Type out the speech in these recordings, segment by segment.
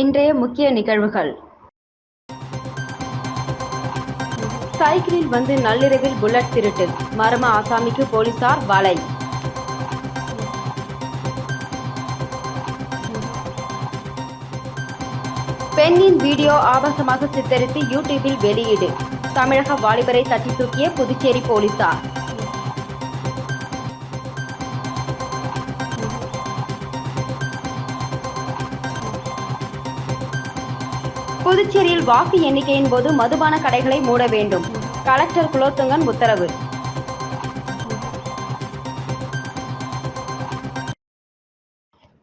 இன்றைய முக்கிய நிகழ்வுகள். சைக்கிளில் வந்து நள்ளிரவில் புல்லட் திருட்டு. மர்ம ஆசாமிக்கு போலீசார் வலை. பெண்ணின் வீடியோ ஆபாசமாக சித்தரித்து யூடியூபில் வெளியீடு. தமிழக வாலிபரை தட்டி தூக்கிய புதுச்சேரி போலீசார். புதுச்சேரியில் வாக்கு எண்ணிக்கையின் போது மதுபான கடைகளை மூட வேண்டும். கலெக்டர் குலோத்துங்கன் உத்தரவு.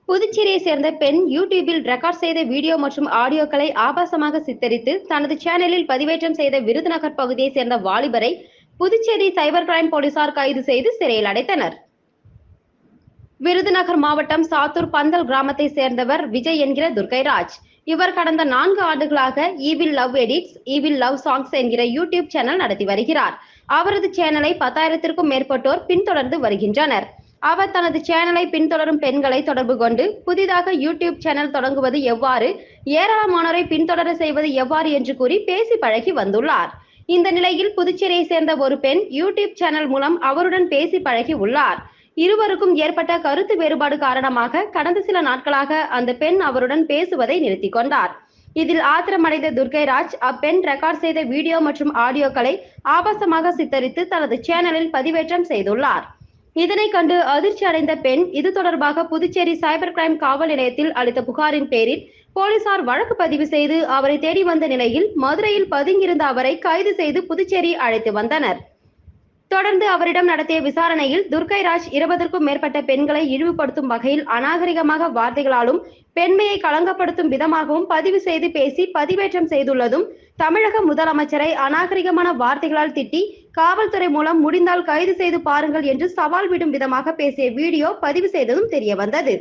புதுச்சேரியை சேர்ந்த பெண் யூடியூபில் ரெக்கார்ட் செய்த வீடியோ மற்றும் ஆடியோக்களை ஆபாசமாக சித்தரித்து தனது சேனலில் பதிவேற்றம் செய்த விருதுநகர் பகுதியை சேர்ந்த வாலிபரை புதுச்சேரி சைபர் கிரைம் போலீசார் கைது செய்து சிறையில் அடைத்தனர். விருதுநகர் மாவட்டம் சாத்தூர் பந்தல் கிராமத்தை சேர்ந்தவர் விஜய் என்கிற துர்கைராஜ் இவர் கடந்த நான்கு ஆண்டுகளாக evil love edits evil love songs என்கிற யூடியூப் சேனல் நடத்தி வருகிறார். அவரது சேனலை பத்தாயிரத்திற்கும் மேற்பட்டோர் பின்தொடர்ந்து வருகின்றனர். அவர் தனது சேனலை பின்தொடரும் பெண்களை தொடர்பு கொண்டு புதிதாக யூடியூப் சேனல் தொடங்குவது எவ்வாறு ஏராளமானோரை பின்தொடர செய்வது எவ்வாறு என்று கூறி பேசி பழகி வந்துள்ளார். இந்த நிலையில் புதுச்சேரியை சேர்ந்த ஒரு பெண் யூடியூப் சேனல் மூலம் அவருடன் பேசி பழகி உள்ளார். இருவருக்கும் ஏற்பட்ட கருத்து வேறுபாடு காரணமாக கடந்த சில நாட்களாக அந்த பெண் அவருடன் பேசுவதை நிறுத்தி கொண்டார். இதில் ஆத்திரமடைந்த துர்கைராஜ் அப்பெண் ரெக்கார்ட் செய்த வீடியோ மற்றும் ஆடியோக்களை ஆபாசமாக சித்தரித்து தனது சேனலில் பதிவேற்றம் செய்துள்ளார். இதனை கண்டு அதிர்ச்சி அடைந்த பெண் இது தொடர்பாக புதுச்சேரி சைபர் கிரைம் காவல் நிலையத்தில் அளித்த புகாரின் பேரில் போலீசார் வழக்கு பதிவு செய்து அவரை தேடி வந்த நிலையில் மதுரையில் பதுங்கியிருந்த அவரை கைது செய்து புதுச்சேரி அழைத்து வந்தனர். தொடர்ந்து அவரிடம் நடத்திய விசாரணையில் துர்கைராஜ் இருபதற்கும் மேற்பட்ட பெண்களை இழிவுபடுத்தும் வகையில் அநாகரிகமாக வார்த்தைகளாலும் பெண்மையை களங்கப்படுத்தும் விதமாகவும் பதிவு செய்து பேசி பதிவேற்றம் செய்துள்ளதும் தமிழக முதலமைச்சரை அநாகரிகமான வார்த்தைகளால் திட்டி காவல்துறை மூலம் முடிந்தால் கைது செய்து பாருங்கள் என்று சவால் விடும் விதமாக பேசிய வீடியோ பதிவு செய்ததும் தெரிய வந்தது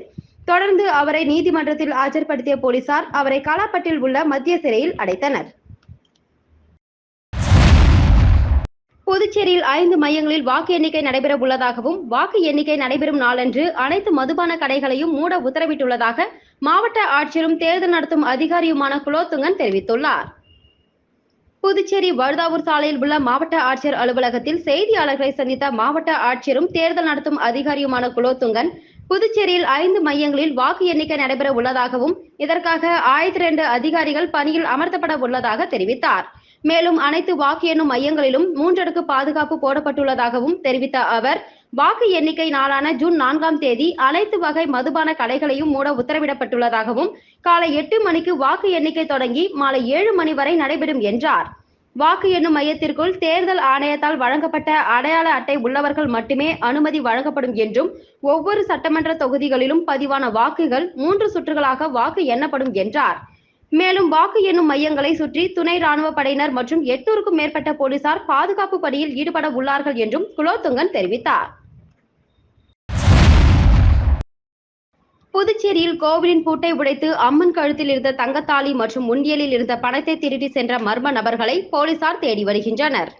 தொடர்ந்து அவரை நீதிமன்றத்தில் ஆஜர்படுத்திய போலீசார் அவரை காலாப்பட்டில் உள்ள மத்திய சிறையில் அடைத்தனர். புதுச்சேரியில் ஐந்து மையங்களில் வாக்கு எண்ணிக்கை நடைபெற உள்ளதாகவும் வாக்கு எண்ணிக்கை நடைபெறும் நாளன்று அனைத்து மதுபான கடைகளையும் மூட உத்தரவிட்டுள்ளதாக மாவட்ட ஆட்சியரும் தேர்தல் நடத்தும் அதிகாரியுமான குலோத்துங்கன் தெரிவித்துள்ளார். புதுச்சேரி வருதாவூர் சாலையில் உள்ள மாவட்ட ஆட்சியர் அலுவலகத்தில் செய்தியாளர்களை சந்தித்த மாவட்ட ஆட்சியரும் தேர்தல் நடத்தும் அதிகாரியுமான குலோத்துங்கன் புதுச்சேரியில் ஐந்து மையங்களில் வாக்கு எண்ணிக்கை நடைபெற உள்ளதாகவும் இதற்காக ஆயிரத்தி ரெண்டு அதிகாரிகள் பணியில் அமர்த்தப்பட உள்ளதாக தெரிவித்தார். மேலும் அனைத்து வாக்கு எண்ணும் மையங்களிலும் மூன்றடுக்கு பாதுகாப்பு போடப்பட்டுள்ளதாகவும் தெரிவித்த அவர் வாக்கு எண்ணிக்கை நாளான ஜூன் நான்காம் தேதி அனைத்து வகை மதுபான கடைகளையும் மூட உத்தரவிடப்பட்டுள்ளதாகவும் காலை எட்டு மணிக்கு வாக்கு எண்ணிக்கை தொடங்கி மாலை ஏழு மணி வரை நடைபெறும் என்றார். வாக்கு எண்ணும் மையத்திற்குள் தேர்தல் ஆணையத்தால் வழங்கப்பட்ட அடையாள அட்டை உள்ளவர்கள் மட்டுமே அனுமதி வழங்கப்படும் என்றும் ஒவ்வொரு சட்டமன்ற தொகுதிகளிலும் பதிவான வாக்குகள் மூன்று சுற்றுகளாக வாக்கு எண்ணப்படும் என்றார். மேலும் வாக்கு எண்ணும் மையங்களை சுற்றி துணை ராணுவ படையினர் மற்றும் எட்நூறுக்கும் மேற்பட்ட போலீசார் பாதுகாப்பு பணியில் ஈடுபட உள்ளார்கள் என்றும் குலோத்துங்கன் தெரிவித்தார். புதுச்சேரியில் கோவிலின் பூட்டை உடைத்து அம்மன் கழுத்தில் இருந்த தங்கத்தாலி மற்றும் உண்டியலில் இருந்த பணத்தை திருடி சென்ற மர்ம நபர்களை போலீசார் தேடி வருகின்றனர்.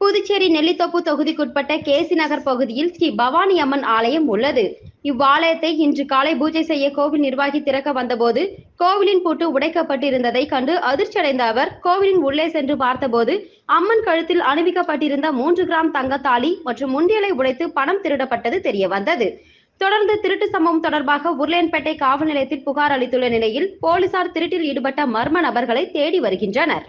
புதுச்சேரி நெல்லித்தோப்பு தொகுதிக்குட்பட்ட கேசி நகர் பகுதியில் ஸ்ரீ பவானி அம்மன் ஆலயம் உள்ளது. இவ்வாலயத்தை இன்று காலை பூஜை செய்ய கோவில் நிர்வாகி திறக்க வந்தபோது கோவிலின் பூட்டு உடைக்கப்பட்டிருந்ததை கண்டு அதிர்ச்சியடைந்த அவர் கோவிலின் உள்ளே சென்று பார்த்தபோது அம்மன் கழுத்தில் அணிவிக்கப்பட்டிருந்த மூன்று கிராம் தங்கத்தாலி மற்றும் முண்டியலை உடைத்து பணம் திருடப்பட்டது தெரிய வந்தது தொடர்ந்து திருட்டு சம்பவம் தொடர்பாக உருளையன்பேட்டை காவல் நிலையத்தில் புகார் அளித்துள்ள நிலையில் போலீசார் திருட்டில் ஈடுபட்ட மர்ம நபர்களை தேடி வருகின்றனர்.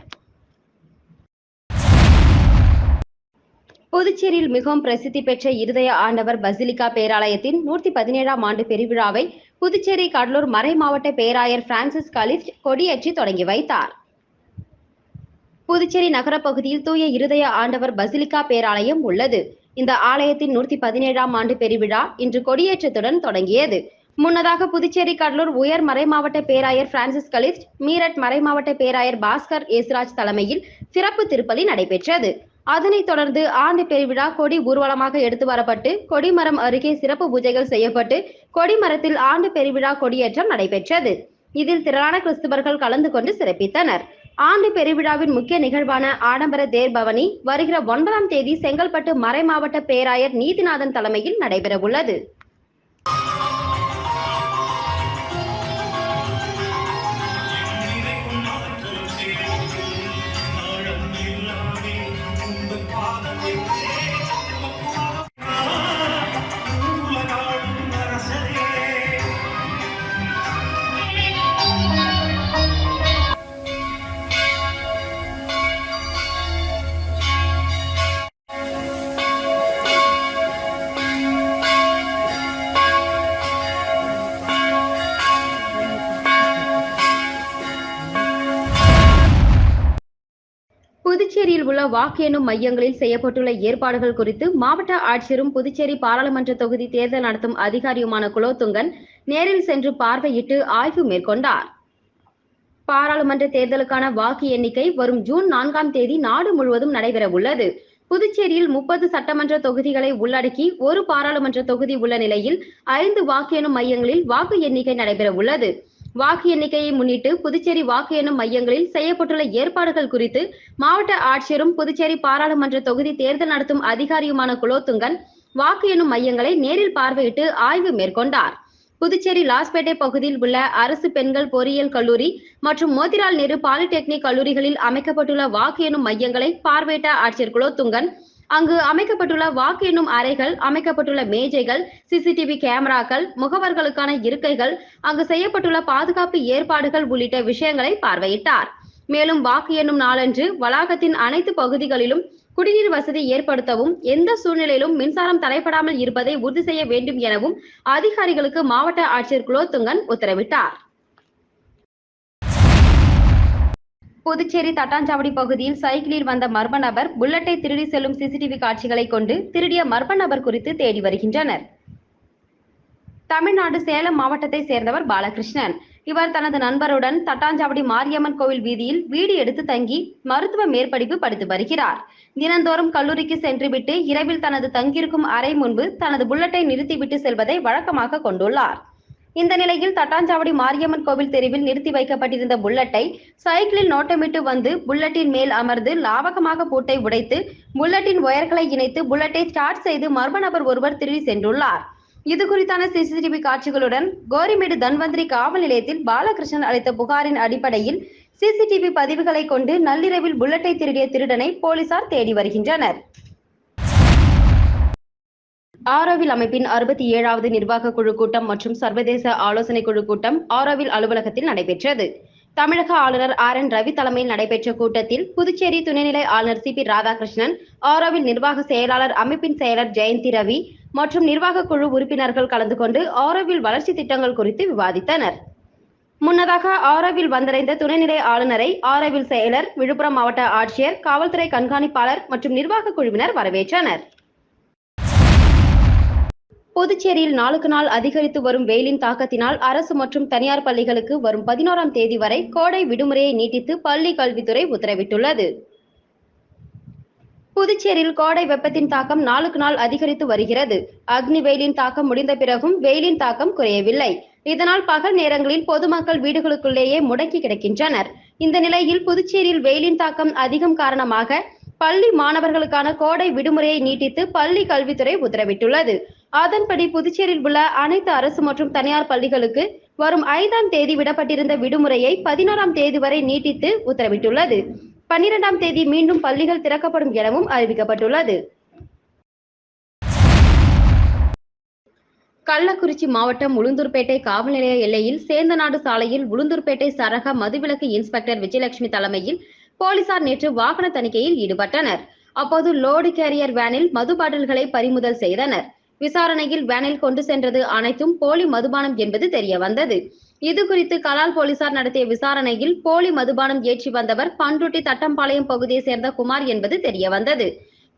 புதுச்சேரியில் மிகவும் பிரசித்தி பெற்ற இருதய ஆண்டவர் பசிலிகா பேராலயத்தின் நூற்றி பதினேழாம் ஆண்டு பெருவிழாவை புதுச்சேரி கடலூர் மறை மாவட்ட பேராயர் பிரான்சிஸ் கலிஸ்ட் கொடியேற்றி தொடங்கி வைத்தார். புதுச்சேரி நகரப்பகுதியில் தூய இருதய ஆண்டவர் பசிலிகா பேராலயம் உள்ளது. இந்த ஆலயத்தின் நூற்றி பதினேழாம் ஆண்டு பெருவிழா இன்று கொடியேற்றத்துடன் தொடங்கியது. முன்னதாக புதுச்சேரி கடலூர் உயர் மறைமாவட்ட பேராயர் பிரான்சிஸ் கலிஸ்ட் மீரட் மறைமாவட்ட பேராயர் பாஸ்கர் ஏசுராஜ் தலைமையில் சிறப்பு திருப்பலி நடைபெற்றது. அதனைத் தொடர்ந்து ஆண்டு பெருவிழா கொடி ஊர்வலமாக எடுத்து வரப்பட்டு கொடிமரம் அருகே சிறப்பு பூஜைகள் செய்யப்பட்டு கொடிமரத்தில் ஆண்டு பெருவிழா கொடியேற்றம் நடைபெற்றது. இதில் திரளான கிறிஸ்துவர்கள் கலந்து கொண்டு சிறப்பித்தனர். ஆண்டு பெருவிழாவின் முக்கிய நிகழ்வான ஆடம்பர தேர் பவனி வருகிற ஒன்பதாம் தேதி செங்கல்பட்டு மறைமாவட்ட பேராயர் நீதிநாதன் தலைமையில் நடைபெறவுள்ளது. வாக்கு எண்ணும் மையங்களில் செய்யப்பட்டுள்ள ஏற்பாடுகள் குறித்து மாவட்ட ஆட்சியரும் புதுச்சேரி பாராளுமன்ற தொகுதி தேர்தல் நடத்தும் அதிகாரியுமான குலோத்துங்கன் நேரில் சென்று பார்வையிட்டு ஆய்வு மேற்கொண்டார். பாராளுமன்ற தேர்தலுக்கான வாக்கு எண்ணிக்கை வரும் ஜூன் நான்காம் தேதி நாடு முழுவதும் நடைபெற உள்ளது. புதுச்சேரியில் முப்பது சட்டமன்ற தொகுதிகளை உள்ளடக்கி ஒரு பாராளுமன்ற தொகுதி உள்ள நிலையில் ஐந்து வாக்கு எண்ணும் மையங்களில் வாக்கு எண்ணிக்கை நடைபெற உள்ளது. வாக்கு எண்ணிக்கையை முன்னிட்டு புதுச்சேரி வாக்கு எண்ணும் மையங்களில் செய்யப்பட்டுள்ள ஏற்பாடுகள் குறித்து மாவட்ட ஆட்சியரும் புதுச்சேரி பாராளுமன்ற தொகுதி தேர்தல் நடத்தும் அதிகாரியுமான குலோத்துங்கன் வாக்கு எண்ணும் மையங்களை நேரில் பார்வையிட்டு ஆய்வு மேற்கொண்டார். புதுச்சேரி லாஸ்பேட்டை பகுதியில் உள்ள அரசு பெண்கள் பொறியியல் கல்லூரி மற்றும் மோதிலால் நேரு பாலிடெக்னிக் கல்லூரிகளில் அமைக்கப்பட்டுள்ள வாக்கு எண்ணும் மையங்களை பார்வையிட்ட ஆட்சியர் குலோத்துங்கன் அங்கு அமைக்கப்பட்டுள்ள வாக்கு எண்ணும் அறைகள் அமைக்கப்பட்டுள்ள மேஜைகள் சிசிடிவி கேமராக்கள் முகவர்களுக்கான இருக்கைகள் அங்கு செய்யப்பட்டுள்ள பாதுகாப்பு ஏற்பாடுகள் உள்ளிட்ட விஷயங்களை பார்வையிட்டார். மேலும் வாக்கு எண்ணும் நாளன்று வளாகத்தின் அனைத்து பகுதிகளிலும் குடிநீர் வசதி ஏற்படுத்தவும் எந்த சூழ்நிலையிலும் மின்சாரம் தடைபடாமல் இருப்பதை உறுதி செய்ய வேண்டும் எனவும் அதிகாரிகளுக்கு மாவட்ட ஆட்சியர் குலோத்துங்கன் உத்தரவிட்டார். புதுச்சேரி தட்டாஞ்சாவடி பகுதியில் சைக்கிளில் வந்த மர்ம நபர் புல்லட்டை திருடி செல்லும் சிசிடிவி காட்சிகளை கொண்டு திருடிய மர்ம நபர் குறித்து தேடி வருகின்றனர். தமிழ்நாடு சேலம் மாவட்டத்தை சேர்ந்தவர் பாலகிருஷ்ணன். இவர் தனது நண்பருடன் தட்டாஞ்சாவடி மாரியம்மன் கோவில் வீதியில் வீடு எடுத்து தங்கி மருத்துவ மேற்படிப்பு படித்து வருகிறார். தினந்தோறும் கல்லூரிக்கு சென்றுவிட்டு இரவில் தனது தங்கியிருக்கும் அறை முன்பு தனது புல்லட்டை நிறுத்திவிட்டு செல்வதை வழக்கமாக கொண்டுள்ளார். இந்த நிலையில் தட்டாஞ்சாவடி மாரியம்மன் கோவில் தெருவில் நிறுத்தி வைக்கப்பட்டிருந்த புல்லட்டை சைக்கிளில் நோட்டமிட்டு வந்து புல்லட்டின் மேல் அமர்ந்து லாவகமாக பூட்டை உடைத்து புல்லட்டின் ஒயர்களை இணைத்து புல்லட்டை ஸ்டார்ட் செய்து மர்ம நபர் ஒருவர் திருடி சென்றுள்ளார். இது குறித்தான சிசிடிவி காட்சிகளுடன் கோரிமேடு தன்வந்திரி காவல் நிலையத்தில் பாலகிருஷ்ணன் அளித்த புகாரின் அடிப்படையில் சிசிடிவி பதிவுகளை கொண்டு நள்ளிரவில் புல்லட்டை திருடிய திருடனை போலீசார் தேடி வருகின்றனர். ஆரோவில் அமைப்பின் அறுபத்தி ஏழாவது நிர்வாக குழு கூட்டம் மற்றும் சர்வதேச ஆலோசனை குழு கூட்டம் ஆரோவில் அலுவலகத்தில் நடைபெற்றது. தமிழக ஆளுநர் ஆர் என் ரவி தலைமையில் நடைபெற்ற கூட்டத்தில் புதுச்சேரி துணைநிலை ஆளுநர் சி பி ராதாகிருஷ்ணன் ஆரோவில் நிர்வாக செயலாளர் அமைப்பின் செயலர் ஜெயந்தி ரவி மற்றும் நிர்வாக குழு உறுப்பினர்கள் கலந்து கொண்டு ஆரோவில் வளர்ச்சி திட்டங்கள் குறித்து விவாதித்தனர். முன்னதாக ஆரோவில் வந்தடைந்த துணைநிலை ஆளுநரை ஆரோவில் செயலர் விழுப்புரம் மாவட்ட ஆட்சியர் காவல்துறை கண்காணிப்பாளர் மற்றும் நிர்வாக குழுவினர் வரவேற்றனர். புதுச்சேரியில் நாளுக்கு நாள் அதிகரித்து வரும் வெயிலின் தாக்கத்தினால் அரசு மற்றும் தனியார் பள்ளிகளுக்கு வரும் பதினோராம் தேதி வரை கோடை விடுமுறையை நீட்டித்து பள்ளி கல்வித்துறை உத்தரவிட்டுள்ளது. புதுச்சேரியில் கோடை வெப்பத்தின் தாக்கம் நாளுக்கு நாள் அதிகரித்து வருகிறது. அக்னி வெயிலின் தாக்கம் முடிந்த பிறகும் வெயிலின் தாக்கம் குறையவில்லை. இதனால் பகல் நேரங்களில் பொதுமக்கள் வீடுகளுக்குள்ளேயே முடக்கி கிடக்கின்றனர். இந்த நிலையில் புதுச்சேரியில் வெயிலின் தாக்கம் அதிகம் காரணமாக பள்ளி மாணவர்களுக்கான கோடை விடுமுறையை நீட்டித்து பள்ளி கல்வித்துறை உத்தரவிட்டுள்ளது. அதன்படி புதுச்சேரியில் உள்ள அனைத்து அரசு மற்றும் தனியார் பள்ளிகளுக்கு வரும் ஐந்தாம் தேதி விடப்பட்டிருந்த விடுமுறையை பதினோராம் தேதி வரை நீட்டித்து உத்தரவிட்டுள்ளது. பன்னிரெண்டாம் தேதி மீண்டும் பள்ளிகள் திறக்கப்படும் எனவும் அறிவிக்கப்பட்டுள்ளது. கள்ளக்குறிச்சி மாவட்டம் உளுந்தூர்பேட்டை காவல் நிலைய எல்லையில் சேந்தநாடு சாலையில் உளுந்தூர்பேட்டை சரக மதுவிலக்கு இன்ஸ்பெக்டர் விஜயலட்சுமி தலைமையில் போலீசார் நேற்று வாகன தணிக்கையில் ஈடுபட்டனர். அப்போது லோடு கேரியர் வேனில் மது பாட்டில்களை பறிமுதல் செய்தனர். விசாரணையில் வேனில் கொண்டு சென்றது அனைத்தும் போலி மதுபானம் என்பது தெரிய வந்தது இது குறித்து கலால் போலீசார் நடத்திய விசாரணையில் போலி மதுபானம் ஏற்றி வந்தவர் பன்ருட்டி தட்டம்பாளையம் பகுதியை சேர்ந்த குமார் என்பது தெரிய வந்தது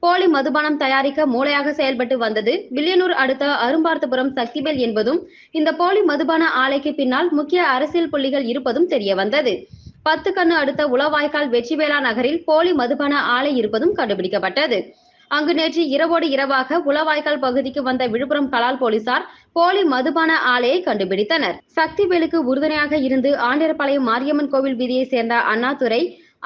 போலி மதுபானம் தயாரிக்க மூளையாக செயல்பட்டு வந்தது வில்லியனூர் அடுத்த அரும்பார்த்தபுரம் சக்திவேல் என்பதும் இந்த போலி மதுபான ஆலைக்கு பின்னால் முக்கிய அரசியல் புள்ளிகள் இருப்பதும் தெரிய வந்தது பத்து கண்ணு அடுத்த உளவாய்க்கால் வெற்றிவேலா நகரில் போலி மதுபான ஆலை இருப்பதும் கண்டுபிடிக்கப்பட்டது. அங்கு நேற்று இரவோடு இரவாக உளவாய்க்கால் பகுதிக்கு வந்த விழுப்புரம் கலால் போலீசார் போலி மதுபான ஆலையை கண்டுபிடித்தனர். சக்திவேலுக்கு உறுதுணையாக இருந்து ஆண்டிரப்பாளையம் மாரியம்மன் கோவில் வீதியை சேர்ந்த அண்ணாதுரை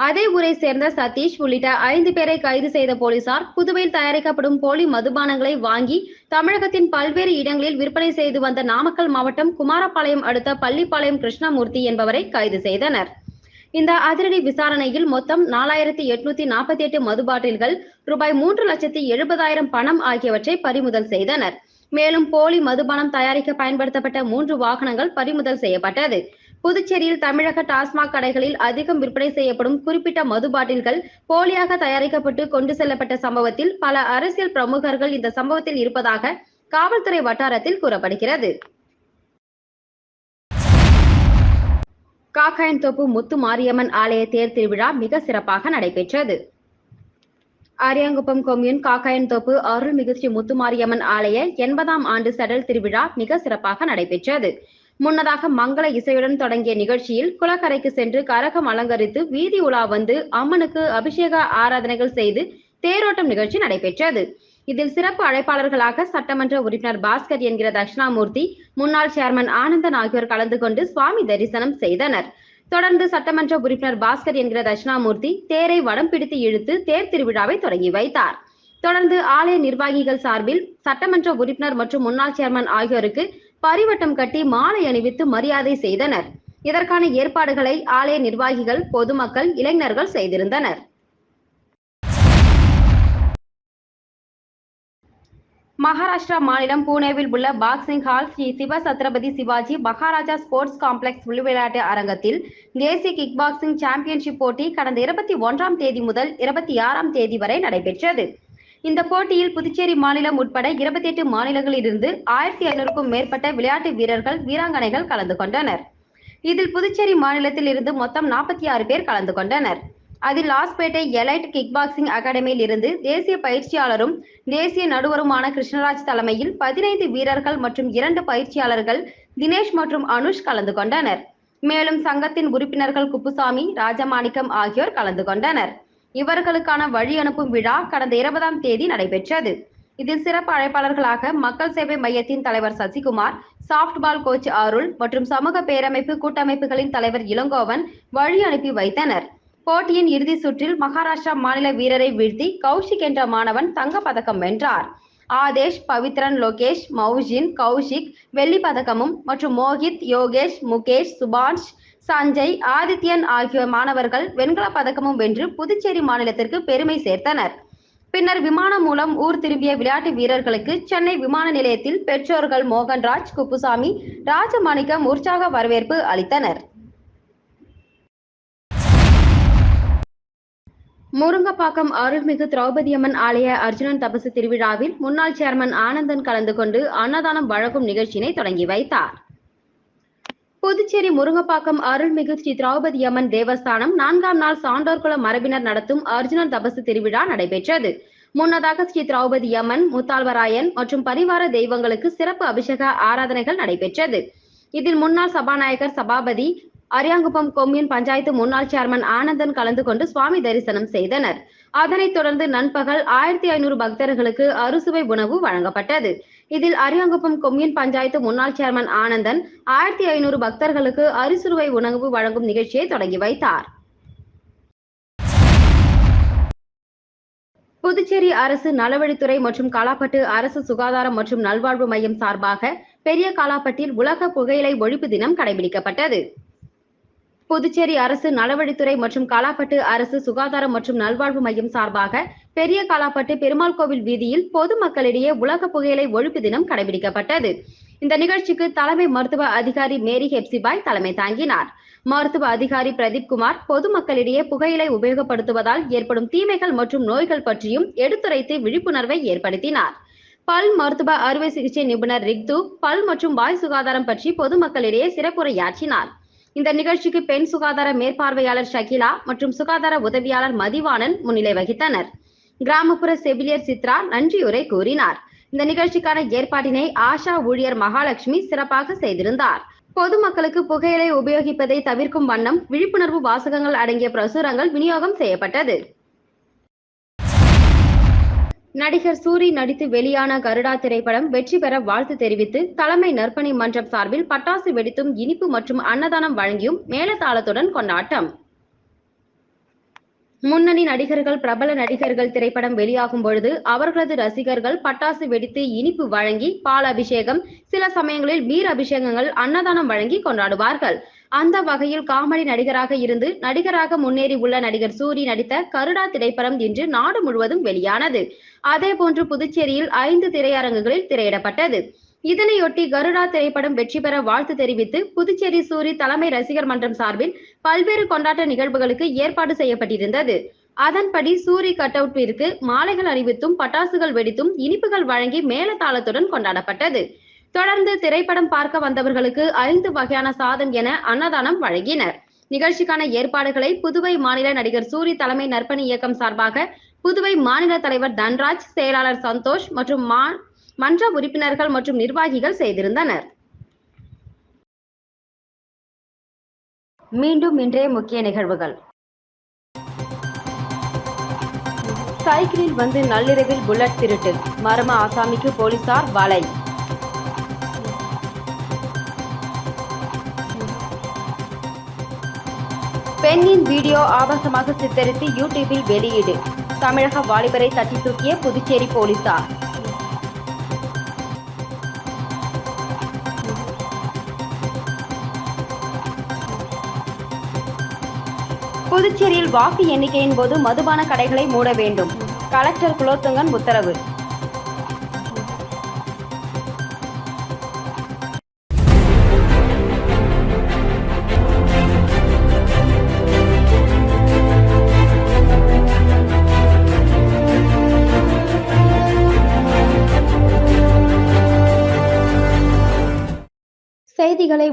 அதே ஊரை சேர்ந்த சதீஷ் உள்ளிட்ட ஐந்து பேரை கைது செய்த போலீசார் புதுவையில் தயாரிக்கப்படும் போலி மதுபானங்களை வாங்கி தமிழகத்தின் பல்வேறு இடங்களில் விற்பனை செய்து வந்த நாமக்கல் மாவட்டம் குமாரபாளையம் அடுத்த பள்ளிப்பாளையம் கிருஷ்ணமூர்த்தி என்பவரை கைது செய்தனர். இந்த அதிரடி விசாரணையில் மொத்தம் நாலாயிரத்தி எட்நூத்தி நாற்பத்தி எட்டு மது பாட்டில்கள் ரூபாய் மூன்று லட்சத்தி எழுபதாயிரம் பணம் ஆகியவற்றை பறிமுதல் செய்தனர். மேலும் போலி மதுபானம் தயாரிக்க பயன்படுத்தப்பட்ட மூன்று வாகனங்கள் பறிமுதல் செய்யப்பட்டது. புதுச்சேரியில் தமிழக டாஸ்மாக் கடைகளில் அதிகம் விற்பனை செய்யப்படும் குறிப்பிட்ட மது பாட்டில்கள் போலியாக தயாரிக்கப்பட்டு கொண்டு செல்லப்பட்ட சம்பவத்தில் பல அரசியல் பிரமுகர்கள் இந்த சம்பவத்தில் இருப்பதாக காவல்துறை வட்டாரத்தில் கூறப்படுகிறது. காக்காயன்தோப்பு முத்து மாரியம்மன் ஆலய தேர் திருவிழா மிக சிறப்பாக நடைபெற்றது. அரியாங்குப்பம் கொம்யூன் காக்காயன்தோப்பு அருள்மிகு ஸ்ரீ முத்துமாரியம்மன் ஆலய எண்பதாம் ஆண்டு சடல் திருவிழா மிக சிறப்பாக நடைபெற்றது. முன்னதாக மங்கள இசையுடன் தொடங்கிய நிகழ்ச்சியில் குளக்கரைக்கு சென்று கரகம் அலங்கரித்து வீதி உலா வந்து அம்மனுக்கு அபிஷேக ஆராதனைகள் செய்து தேரோட்டம் நிகழ்ச்சி நடைபெற்றது. இதில் சிறப்பு அழைப்பாளர்களாக சட்டமன்ற உறுப்பினர் பாஸ்கர் என்கிற தட்சிணாமூர்த்தி முன்னாள் சேர்மன் ஆனந்தன் ஆகியோர் கலந்து கொண்டு சுவாமி தரிசனம் செய்தனர். தொடர்ந்து சட்டமன்ற உறுப்பினர் பாஸ்கர் என்கிற தட்சிணாமூர்த்தி தேரை வடம் பிடித்து இழுத்து தேர் திருவிழாவை தொடங்கி வைத்தார். தொடர்ந்து ஆலய நிர்வாகிகள் சார்பில் சட்டமன்ற உறுப்பினர் மற்றும் முன்னாள் சேர்மன் ஆகியோருக்கு பரிவட்டம் கட்டி மாலை அணிவித்து மரியாதை செய்தனர். இதற்கான ஏற்பாடுகளை ஆலய நிர்வாகிகள் பொதுமக்கள் இளைஞர்கள் செய்திருந்தனர். மகாராஷ்டிரா மாநிலம் புனேவில் உள்ள boxing hall Shri Shiv Chhatrapati Shivaji Maharaja sports complex விளையாட்டு அரங்கத்தில் தேசிய கிக் பாக்ஸிங் சாம்பியன்ஷிப் போட்டி கடந்த இருபத்தி ஒன்றாம் தேதி முதல் இருபத்தி ஆறாம் தேதி வரை நடைபெற்றது. இந்த போட்டியில் புதுச்சேரி மாநிலம் உட்பட இருபத்தி எட்டு மாநிலங்களிலிருந்து ஆயிரத்தி ஐநூறுக்கும் மேற்பட்ட விளையாட்டு வீரர்கள் வீராங்கனைகள் கலந்து கொண்டனர். இதில் புதுச்சேரி மாநிலத்தில் இருந்து மொத்தம் நாற்பத்தி ஆறு பேர் கலந்து கொண்டனர். அதில் லாஸ்பேட்டை எலைட் கிக் பாக்ஸிங் அகாடமியில் இருந்து தேசிய பயிற்சியாளரும் தேசிய நடுவருமான கிருஷ்ணராஜ் தலைமையில் பதினைந்து வீரர்கள் மற்றும் இரண்டு பயிற்சியாளர்கள் தினேஷ் மற்றும் அனுஷ் கலந்து கொண்டனர். மேலும் சங்கத்தின் உறுப்பினர்கள் குப்புசாமி ராஜமாணிக்கம் ஆகியோர் கலந்து கொண்டனர். இவர்களுக்கான வழி அனுப்பும் விழா கடந்த இருபதாம் தேதி நடைபெற்றது. இதில் சிறப்பு அழைப்பாளர்களாக மக்கள் சேவை மையத்தின் தலைவர் சசிகுமார் சாப்ட்பால் கோச் அருள் மற்றும் சமூக பேரமைப்பு கூட்டமைப்புகளின் தலைவர் இளங்கோவன் வழி அனுப்பி வைத்தனர். போட்டியின் இறுதி சுற்றில் மகாராஷ்டிரா மாநில வீரரை வீழ்த்தி கௌஷிக் என்ற மாணவன் தங்க பதக்கம் வென்றார். ஆதேஷ் பவித்ரன் லோகேஷ் மௌஜின் கௌஷிக் வெள்ளி பதக்கமும் மற்றும் மோஹித் யோகேஷ் முகேஷ் சுபான்ஷ் சஞ்சய் ஆதித்யன் ஆகிய மாணவர்கள் வெண்கலப் பதக்கமும் வென்று புதுச்சேரி மாநிலத்திற்கு பெருமை சேர்த்தனர். பின்னர் விமானம் மூலம் ஊர் திரும்பிய விளையாட்டு வீரர்களுக்கு சென்னை விமான நிலையத்தில் பெற்றோர்கள் மோகன்ராஜ் குப்புசாமி ராஜமாணிக்கம் உற்சாக வரவேற்பு அளித்தனர். முருங்கப்பாக்கம் அருள்மிகு திரௌபதியம்மன் ஆலய அர்ஜுனன் தபசு திருவிழாவில் முன்னாள் சேர்மன் ஆனந்தன் கலந்து கொண்டு அன்னதானம் வழங்கும் நிகழ்ச்சியினை தொடங்கி வைத்தார். புதுச்சேரி முருங்கப்பாக்கம் அருள்மிகு ஸ்ரீ திரௌபதி அம்மன் தேவஸ்தானம் நான்காம் நாள் சான்றோர்குல மரபினர் நடத்தும் அர்ஜுனன் தபசு திருவிழா நடைபெற்றது. முன்னதாக ஸ்ரீ திரௌபதி அம்மன் முத்தாழ்வராயன் மற்றும் பரிவார தெய்வங்களுக்கு சிறப்பு அபிஷேக ஆராதனைகள் நடைபெற்றது. இதில் முன்னாள் சபாநாயகர் சபாபதி அரியாங்குப்பம் கொம்யூன் பஞ்சாயத்து முன்னாள் சேர்மன் ஆனந்தன் கலந்து கொண்டு சுவாமி தரிசனம் செய்தனர். அதனைத் தொடர்ந்து நண்பகல் ஆயிரத்தி ஐநூறு பக்தர்களுக்கு அறுசுவை உணவு வழங்கப்பட்டது. இதில் அரியாங்குப்பம் கொம்யூன் பஞ்சாயத்து முன்னாள் சேர்மன் ஆனந்தன் ஆயிரத்தி ஐநூறு பக்தர்களுக்கு அரிசுவை உணவு வழங்கும் நிகழ்ச்சியை தொடங்கி வைத்தார். புதுச்சேரி அரசு நலவழித்துறை மற்றும் காலாப்பட்டு அரசு சுகாதாரம் மற்றும் நல்வாழ்வு மையம் சார்பாக பெரிய காலாப்பட்டில் உலக புகையிலை ஒழிப்பு தினம் கடைபிடிக்கப்பட்டது. புதுச்சேரி அரசு நலவழித்துறை மற்றும் காலாப்பட்டு அரசு சுகாதாரம் மற்றும் நல்வாழ்வு மையம் சார்பாக பெரிய காலாப்பட்டு பெருமாள் கோவில் வீதியில் பொதுமக்களிடையே உலக புகையிலை ஒழிப்பு தினம் கடைபிடிக்கப்பட்டது. இந்த நிகழ்ச்சிக்கு தலைமை மருத்துவ அதிகாரி மேரி ஹெப்சிபாய் தலைமை தாங்கினார். மருத்துவ அதிகாரி பிரதீப் குமார் பொதுமக்களிடையே புகையிலை உபயோகப்படுத்துவதால் ஏற்படும் தீமைகள் மற்றும் நோய்கள் பற்றியும் எடுத்துரைத்து விழிப்புணர்வை ஏற்படுத்தினார். பல் மருத்துவ அறுவை சிகிச்சை நிபுணர் ரிக்து பல் மற்றும் வாய் சுகாதாரம் பற்றி பொதுமக்களிடையே சிறப்புரையாற்றினார். இந்த நிகழ்ச்சிக்கு பெண் சுகாதார மேற்பார்வையாளர் ஷகிலா மற்றும் சுகாதார உதவியாளர் மதிவாணன் முன்னிலை வகித்தனர். கிராமப்புற செவிலியர் சித்ரா நன்றியுரை கூறினார். இந்த நிகழ்ச்சிக்கான ஏற்பாட்டினை ஆஷா ஊழியர் மகாலட்சுமி சிறப்பாக செய்திருந்தார். பொதுமக்களுக்கு புகையிலை உபயோகிப்பதை தவிர்க்கும் வண்ணம் விழிப்புணர்வு வாசகங்கள் அடங்கிய பிரசுரங்கள் விநியோகம் செய்யப்பட்டது. நடிகர் சூரி நடித்து வெளியான கருடா திரைப்படம் வெற்றி பெற வாழ்த்து தெரிவித்து தலைமை நற்பணி மன்றம் சார்பில் பட்டாசு வெடித்தும் இனிப்பு மற்றும் அன்னதானம் வழங்கியும் மேளதாளத்துடன் கொண்டாட்டம். முன்னணி நடிகர்கள் பிரபல நடிகர்கள் திரைப்படம் வெளியாகும் பொழுது அவர்களது ரசிகர்கள் பட்டாசு வெடித்து இனிப்பு வழங்கி பால் அபிஷேகம் சில சமயங்களில் பீர் அபிஷேகங்கள் அன்னதானம் வழங்கி கொண்டாடுவார்கள். அந்த வகையில் காமெடி நடிகராக இருந்து நடிகராக முன்னேறி உள்ள நடிகர் சூரி நடித்த கருடா திரைப்படம் இன்று நாடு முழுவதும் வெளியானது. அதே போன்று புதுச்சேரியில் ஐந்து திரையரங்குகளில் திரையிடப்பட்டது. இதனையொட்டி கருடா திரைப்படம் வெற்றி பெற வாழ்த்து தெரிவித்து புதுச்சேரி சூரி தலைமை ரசிகர் மன்றம் சார்பில் பல்வேறு கொண்டாட்ட நிகழ்வுகளுக்கு ஏற்பாடு செய்யப்பட்டிருந்தது. அதன்படி சூரி கட் அவுட்டிற்கு மாலைகள் அணிவித்தும் பட்டாசுகள் வெடித்தும் இனிப்புகள் வழங்கி மேலதாளத்துடன் கொண்டாடப்பட்டது. தொடர்ந்து திரைப்படம் பார்க்க வந்தவர்களுக்கு ஐந்து வகையான சாதம் என அன்னதானம் வழங்கினர். நிகழ்ச்சிக்கான ஏற்பாடுகளை புதுவை மாநில நடிகர் சூரி தலைமை நற்பணி இயக்கம் சார்பாக புதுவை மாநில தலைவர் தன்ராஜ் செயலாளர் சந்தோஷ் மற்றும் மா- மன்ற உறுப்பினர்கள் மற்றும் நிர்வாகிகள் செய்திருந்தனர். மீண்டும் இன்றைய முக்கிய நிகழ்வுகள். சைக்கிளில் வந்து நள்ளிரவில் புல்லட் திருட்டு. மர்ம ஆசாமிக்கு போலீசார் வலை. பெண்ணின் வீடியோ ஆபாசமாக சித்தரித்து யூடியூபில் வெளியீடு. தமிழக வாலிபரை தட்டி தூக்கிய புதுச்சேரி போலீசார். புதுச்சேரியில் வாக்கு எண்ணிக்கையின் போது மதுபான கடைகளை மூட வேண்டும். கலெக்டர் குலோத்துங்கன் உத்தரவு.